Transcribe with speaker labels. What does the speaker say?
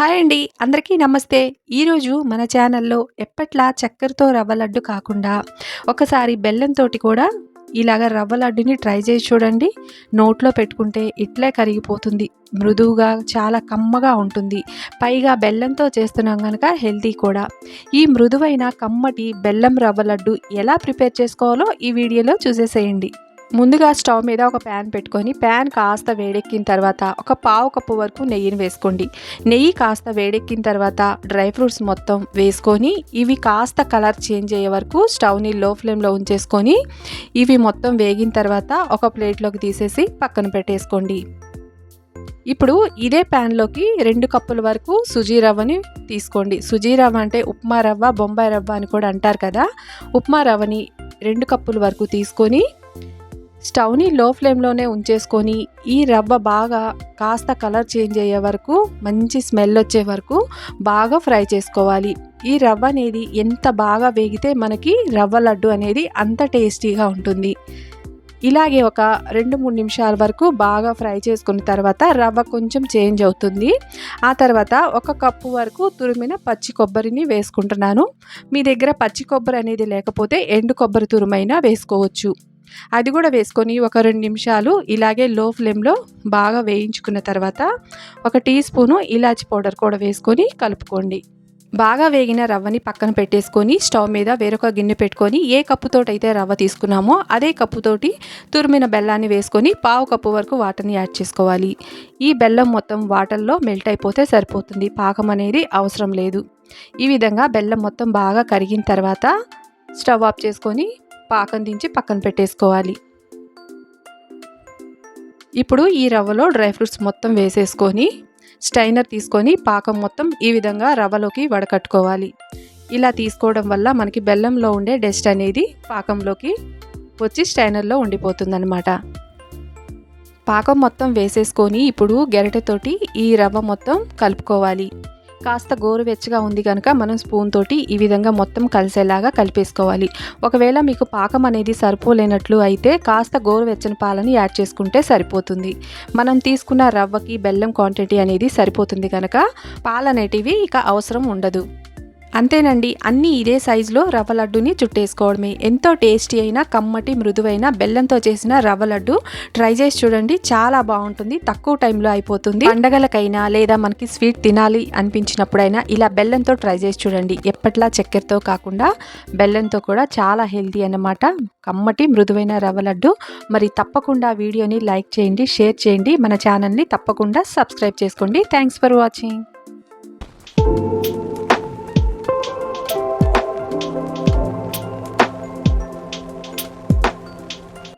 Speaker 1: Hi అండి. అందరికీ నమస్తే. ఈరోజు మన ఛానల్లో ఎప్పట్లా చక్కెరతో రవ్వ లడ్డు కాకుండా ఒకసారి బెల్లంతో కూడా ఇలాగ రవ్వ లడ్డుని ట్రై చేసి చూడండి. నోట్లో పెట్టుకుంటే ఇట్లే కరిగిపోతుంది. మృదువుగా చాలా కమ్మగా ఉంటుంది. పైగా బెల్లంతో చేస్తున్నాం కనుక హెల్తీ కూడా. ఈ మృదువైన కమ్మటి బెల్లం రవ్వ లడ్డు ఎలా ప్రిపేర్ చేసుకోవాలో ఈ వీడియోలో చూసేసేయండి. ముందుగా స్టవ్ మీద ఒక ప్యాన్ పెట్టుకొని ప్యాన్ కాస్త వేడెక్కిన తర్వాత ఒక పావు కప్పు వరకు నెయ్యిని వేసుకోండి. నెయ్యి కాస్త వేడెక్కిన తర్వాత డ్రై ఫ్రూట్స్ మొత్తం వేసుకొని ఇవి కాస్త కలర్ చేంజ్ అయ్యే వరకు స్టవ్ని లో ఫ్లేమ్లో ఉంచేసుకొని ఇవి మొత్తం వేగిన తర్వాత ఒక ప్లేట్లోకి తీసేసి పక్కన పెట్టేసుకోండి. ఇప్పుడు ఇదే ప్యాన్లోకి రెండు కప్పుల వరకు సుజీ రవ్వని తీసుకోండి. సుజీ రవ్వ అంటే ఉప్మా రవ్వ బొంబాయి రవ్వ అని కూడా అంటారు కదా. ఉప్మా రవ్వని రెండు కప్పుల వరకు తీసుకొని స్టవ్ని లో ఫ్లేమ్లోనే ఉంచేసుకొని ఈ రవ్వ బాగా కాస్త కలర్ చేంజ్ అయ్యే వరకు మంచి స్మెల్ వచ్చే వరకు బాగా ఫ్రై చేసుకోవాలి. ఈ రవ్వ అనేది ఎంత బాగా వేగితే మనకి రవ్వ లడ్డు అనేది అంత టేస్టీగా ఉంటుంది. ఇలాగే ఒక రెండు మూడు నిమిషాల వరకు బాగా ఫ్రై చేసుకున్న తర్వాత రవ్వ కొంచెం చేంజ్ అవుతుంది. ఆ తర్వాత ఒక కప్పు వరకు తురిమిన పచ్చి కొబ్బరిని వేసుకుంటున్నాను. మీ దగ్గర పచ్చి కొబ్బరి అనేది లేకపోతే ఎండు కొబ్బరి తురుమైనా వేసుకోవచ్చు. అది కూడా వేసుకొని ఒక రెండు నిమిషాలు ఇలాగే లో ఫ్లేమ్లో బాగా వేయించుకున్న తర్వాత ఒక టీ స్పూను ఇలాచి పౌడర్ కూడా వేసుకొని కలుపుకోండి. బాగా వేగిన రవ్వని పక్కన పెట్టేసుకొని స్టవ్ మీద వేరొక గిన్నె పెట్టుకొని ఏ కప్పుతోటి రవ్వ తీసుకున్నామో అదే కప్పుతోటి తురిమిన బెల్లాన్ని వేసుకొని పావు కప్పు వరకు వాటర్ని యాడ్ చేసుకోవాలి. ఈ బెల్లం మొత్తం వాటర్లో మెల్ట్ అయిపోతే సరిపోతుంది. పాకం అనేది అవసరం లేదు. ఈ విధంగా బెల్లం మొత్తం బాగా కరిగిన తర్వాత స్టవ్ ఆఫ్ చేసుకొని పాకం దించి పక్కన పెట్టేసుకోవాలి. ఇప్పుడు ఈ రవ్వలో డ్రై ఫ్రూట్స్ మొత్తం వేసేసుకొని స్టైనర్ తీసుకొని పాకం మొత్తం ఈ విధంగా రవ్వలోకి వడకట్టుకోవాలి. ఇలా తీసుకోవడం వల్ల మనకి బెల్లంలో ఉండే డస్ట్ అనేది పాకంలోకి వచ్చి స్టైనర్లో ఉండిపోతుందన్నమాట. పాకం మొత్తం వేసేసుకొని ఇప్పుడు గెరటతోటి ఈ రవ్వ మొత్తం కలుపుకోవాలి. కాస్త గోరువెచ్చగా ఉంది కనుక మనం స్పూన్ తోటి ఈ విధంగా మొత్తం కలిసేలాగా కలిపేసుకోవాలి. ఒకవేళ మీకు పాకం అనేది సరిపోలేనట్లు అయితే కాస్త గోరువెచ్చని పాలని యాడ్ చేసుకుంటే సరిపోతుంది. మనం తీసుకున్న రవ్వకి బెల్లం క్వాంటిటీ అనేది సరిపోతుంది కనుక పాలనేటివి ఇక అవసరం ఉండదు. అంతేనండి అన్నీ ఇదే సైజులో రవ్వ లడ్డుని చుట్టేసుకోవడమే. ఎంతో టేస్టీ అయిన కమ్మటి మృదువైన బెల్లంతో చేసిన రవ్వ లడ్డు ట్రై చేసి చూడండి చాలా బాగుంటుంది తక్కువ టైంలో అయిపోతుంది. పండగలకైనా లేదా మనకి స్వీట్ తినాలి అనిపించినప్పుడైనా ఇలా బెల్లంతో ట్రై చేసి చూడండి. ఎప్పట్లా చక్కెరతో కాకుండా బెల్లంతో కూడా చాలా హెల్తీ అన్నమాట. కమ్మటి మృదువైన రవ్వ లడ్డు. మరి తప్పకుండా వీడియోని లైక్ చేయండి షేర్ చేయండి. మన ఛానల్ని తప్పకుండా సబ్స్క్రైబ్ చేసుకోండి. Thanks for watching.